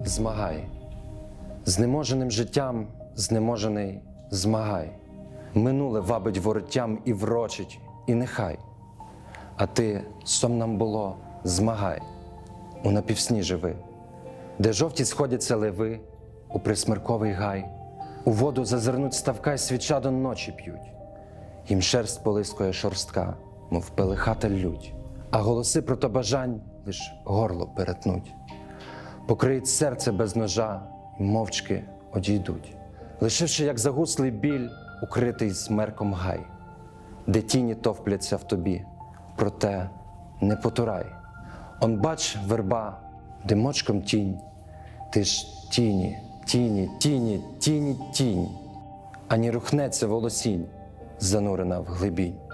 змагай. Знеможеним життям, знеможений змагай. Минуле вабить вороттям і врочить, і нехай. А ти, сом нам було, змагай, у напівсні живи, де жовті сходяться леви, у присмерковий гай, у воду зазирнуть ставка й свіча до ночі п'ють. Їм шерсть полискує шорстка, мов пелихата лють, а голоси прото бажань лиш горло перетнуть. Покриють серце без ножа і мовчки одійдуть, лишивши, як загуслий біль, укритий смерком гай, де тіні товпляться в тобі, проте не потурай. Он бач, верба, димочком тінь, ти ж тіні, тіні, тіні, тіні, тінь, ані рухнеться волосінь, занурена в глибінь.